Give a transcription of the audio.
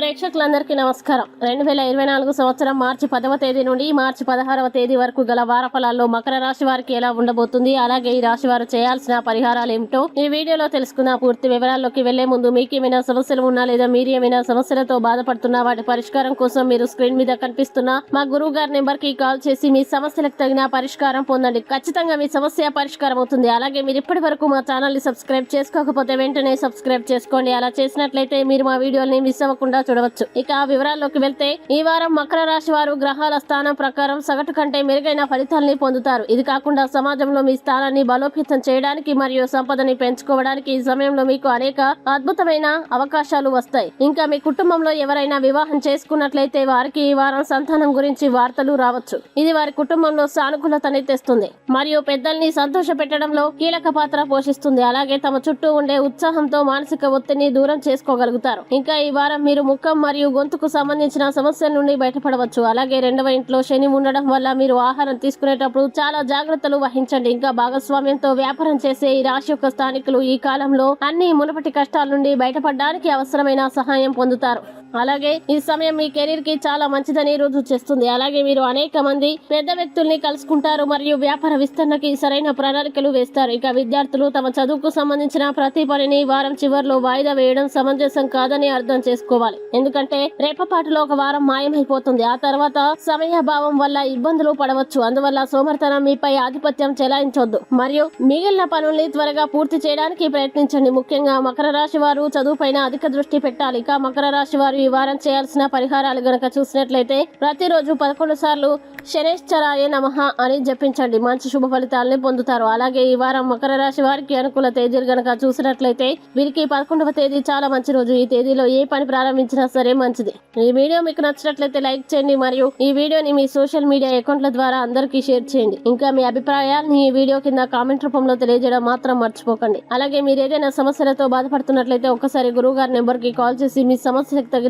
ప్రేక్షకులందరికీ నమస్కారం. రెండు వేల ఇరవై నాలుగు సంవత్సరం మార్చి పదవ తేదీ నుండి మార్చి పదహారవ తేదీ వరకు గల వార ఫలాల్లో మకర రాశి వారికి ఎలా ఉండబోతుంది అలాగే ఈ రాశి వారు చేయాల్సిన పరిహారాలు ఏమిటో ఈ వీడియోలో తెలుసుకున్న పూర్తి వివరాల్లోకి వెళ్ళే ముందు మీకు ఏమైనా సమస్యలు ఉన్నా లేదా మీరు ఏమైనా సమస్యలతో బాధపడుతున్నా వాటి పరిష్కారం కోసం మీరు స్క్రీన్ మీద కనిపిస్తున్న మా గురువు గారి నెంబర్కి కాల్ చేసి మీ సమస్యలకు తగిన పరిష్కారం పొందండి. ఖచ్చితంగా మీ సమస్య పరిష్కారం అవుతుంది. అలాగే మీరు ఇప్పటి వరకు మా ఛానల్ని సబ్స్క్రైబ్ చేసుకోకపోతే వెంటనే సబ్స్క్రైబ్ చేసుకోండి. అలా చేసినట్లయితే మీరు మా వీడియోని మిస్ అవ్వకుండా చూడవచ్చు. ఇక వివరాల్లోకి వెళ్తే ఈ వారం మకర రాశి వారు గ్రహాల స్థానం ప్రకారం సగటు కంటే మెరుగైన ఫలితాల్ని పొందుతారు. ఇది కాకుండా సమాజంలో మీ స్థానాన్ని బలోపేతం చేయడానికి మరియు సంపదని పెంచుకోవడానికి ఈ సమయంలో మీకు అనేక అద్భుతమైన అవకాశాలు వస్తాయి. ఇంకా మీ కుటుంబంలో ఎవరైనా వివాహం చేసుకున్నట్లయితే వారికి ఈ వారం సంతానం గురించి వార్తలు రావచ్చు. ఇది వారి కుటుంబంలో సానుకూలతని తెస్తుంది. మరియు పెద్దల్ని సంతోష పెట్టడంలో కీలక పాత్ర పోషిస్తుంది. అలాగే తమ చుట్టూ ఉండే ఉత్సాహంతో మానసిక ఒత్తిడిని దూరం చేసుకోగలుగుతారు. ఇంకా ఈ వారం మీరు ముఖం మరియు గొంతుకు సంబంధించిన సమస్యల నుండి బయటపడవచ్చు. అలాగే రెండవ ఇంట్లో శని ఉండడం వల్ల మీరు ఆహారం తీసుకునేటప్పుడు చాలా జాగ్రత్తలు వహించండి. ఇంకా భాగస్వామ్యంతో వ్యాపారం చేసే ఈ రాశి యొక్క స్థానికులు ఈ కాలంలో అన్ని మునుపటి కష్టాల నుండి బయటపడడానికి అవసరమైన సహాయం పొందుతారు. అలాగే ఈ సమయం మీ కెరీర్కి చాలా మంచిదని రుజువు చేస్తుంది. అలాగే మీరు అనేక మంది పెద్ద వ్యక్తుల్ని కలుసుకుంటారు మరియు వ్యాపార విస్తరణకి సరైన ప్రణాళికలు వేస్తారు. ఇక విద్యార్థులు తమ చదువుకు సంబంధించిన ప్రతి పనిని వారం చివరిలో వాయిదా వేయడం సమంజసం కాదని అర్థం చేసుకోవాలి. ఎందుకంటే రేపపాటులో ఒక వారం మాయమైపోతుంది. ఆ తర్వాత సమయాభావం వల్ల ఇబ్బందులు పడవచ్చు. అందువల్ల సోమర్తనం మీపై ఆధిపత్యం చెలాయించొద్దు. మరియు మిగిలిన పనుల్ని త్వరగా పూర్తి చేయడానికి ప్రయత్నించండి. ముఖ్యంగా మకర రాశి వారు చదువుపైన అధిక దృష్టి పెట్టాలి. ఇక మకర రాశి వారు ఈ వారం చేయాల్సిన పరిహారాలు గనక చూసినట్లయితే ప్రతిరోజు పదకొండు సార్లు శనేశ్వరాయ నమః అని జపించండి. మంచి శుభ ఫలితాలని పొందుతారు. అలాగే ఈ వారం మకర రాశి వారికి అనుకూల తేదీలు గనక చూసినట్లయితే వీరికి పదకొండవ తేదీ చాలా మంచి రోజు. ఈ తేదీలో ఏ పని ప్రారంభించినా సరే మంచిది. ఈ వీడియో మీకు నచ్చినట్లయితే లైక్ చేయండి మరియు ఈ వీడియోని మీ సోషల్ మీడియా అకౌంట్ల ద్వారా అందరికీ షేర్ చేయండి. ఇంకా మీ అభిప్రాయాన్ని ఈ వీడియో కింద కామెంట్ రూపంలో తెలియజేయడం మాత్రం మర్చిపోకండి. అలాగే మీరు ఏదైనా సమస్యలతో బాధపడుతున్నట్లయితే ఒకసారి గురువు గారి నెంబర్కి కాల్ చేసి మీ సమస్యకు తగిన